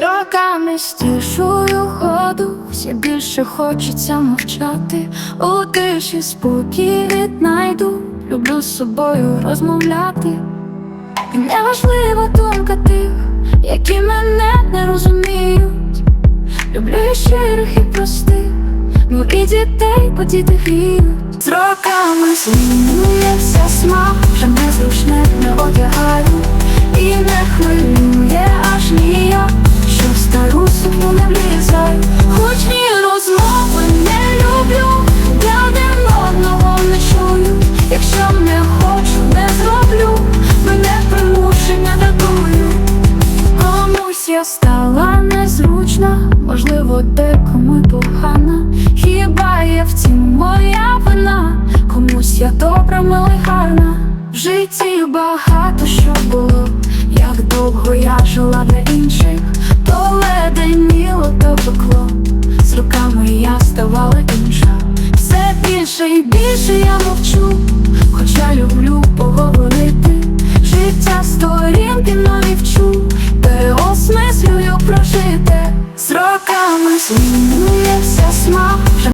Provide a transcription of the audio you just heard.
роками стішую ходу, все більше хочеться мовчати. У тиші спокій віднайду, люблю з собою розмовляти. І неважлива думка тих, які мене не розуміють. Люблю і щирих і простих, ну і дітей, бо діти віють. З роками змінюється смак, вже незручне не одягаю стала незручна, можливо, декому погана. Хіба є в цім моя вина? Комусь я добра, мила й гарна. В житті багато що було, як довго я жила для інших, то леденіло, то пекло. З роками я ставала інша. Все більше і більше я мовчу, змінився смак.